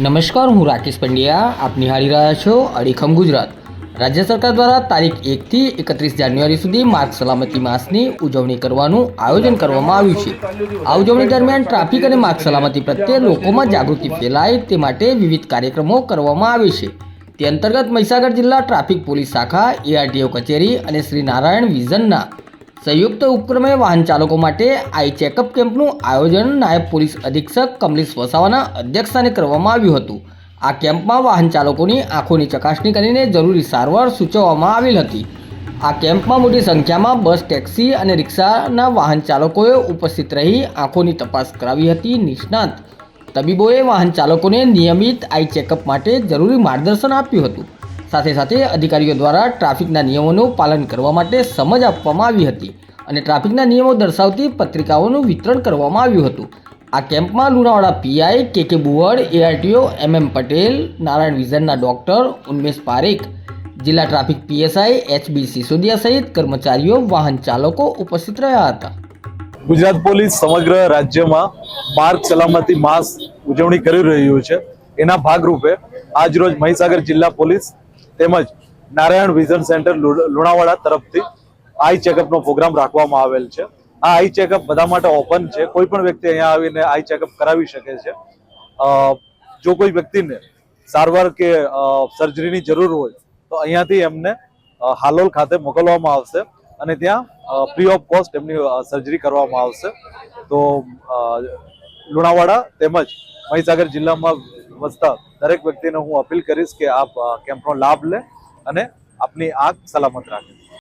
નમસ્કાર, હું રાકેશ પંડ્યા. આપ નિહાળી રહ્યા છો અડીખમ ગુજરાત. રાજ્ય સરકાર દ્વારા તારીખ એકથી એકત્રીસ જાન્યુઆરી સુધી માર્ગ સલામતી માસની ઉજવણી કરવાનું આયોજન કરવામાં આવ્યું છે. આ ઉજવણી દરમિયાન ટ્રાફિક અને માર્ગ સલામતી પ્રત્યે લોકોમાં જાગૃતિ ફેલાય તે માટે વિવિધ કાર્યક્રમો કરવામાં આવે છે. તે અંતર્ગત મહીસાગર જિલ્લા ટ્રાફિક પોલીસ શાખા એઆરટીઓ કચેરી અને શ્રી નારાયણ વિઝનના સંયુક્ત ઉપક્રમે વાહન ચાલકો માટે આઈ ચેકઅપ કેમ્પનું આયોજન નાયબ પોલીસ અધિક્ષક કમલેશ વસાવાના અધ્યક્ષસ્થાને કરવામાં આવ્યું હતું. આ કેમ્પમાં વાહન ચાલકોની આંખોની ચકાસણી કરીને જરૂરી સારવાર સૂચવવામાં આવેલ હતી. આ કેમ્પમાં મોટી સંખ્યામાં બસ, ટેક્સી અને રિક્ષાના વાહન ચાલકોએ ઉપસ્થિત રહી આંખોની તપાસ કરાવી હતી નિષ્ણાત. તબીબોએ વાહન ચાલકોને નિયમિત આઈ ચેકઅપ માટે જરૂરી માર્ગદર્શન આપ્યું હતું. સાથે સાથે અધિકારીઓ દ્વારા ટ્રાફિકના નિયમોનું પાલન કરવા માટે સમજ આપવામાં આવી હતી અને ટ્રાફિકના નિયમો દર્શાવતી પત્રિકાઓનું વિતરણ કરવામાં આવ્યું હતું. આ કેમ્પમાં Lunawada PI K K Buvad, ARTO M M Patel, Narayan વિઝનના doctor, Unmesh Parekh, જિલ્લા ટ્રાફિક પીએસઆઈ એચબી સિસોદિયા સહિત કર્મચારીઓ, વાહન ચાલકો ઉપસ્થિત રહ્યા હતા. ગુજરાત પોલીસ સમગ્ર રાજ્યમાં માર્ગ સલામતી માસ ઉજવણી કરી રહ્યું છે. એના ભાગરૂપે આજરોજ મહીસાગર જિલ્લા પોલીસ તેમજ નારાયણ વિઝન સેન્ટર લુણાવાડા તરફથી આઈ ચેકઅપનો પ્રોગ્રામ રાખવામાં આવેલ છે. આ આઈ ચેકઅપ બધા માટે ઓપન છે. કોઈ પણ વ્યક્તિ અહીંયા આવીને આઈ ચેકઅપ કરાવી શકે છે. જો કોઈ વ્યક્તિને સારવાર કે સર્જરીની જરૂર હોય, તો અહીંયાથી એમને હાલોલ ખાતે મોકલવામાં આવશે અને ત્યાં ફ્રી ઓફ કોસ્ટ એમની સર્જરી કરવામાં આવશે. તો લુણાવાડા તેમજ મહીસાગર જિલ્લામાં વસતા દરેક વ્યક્તિને હું અપીલ કરીશ કે આપ કેમ્પનો લાભ લે અને આપની આંખ સલામત રાખે.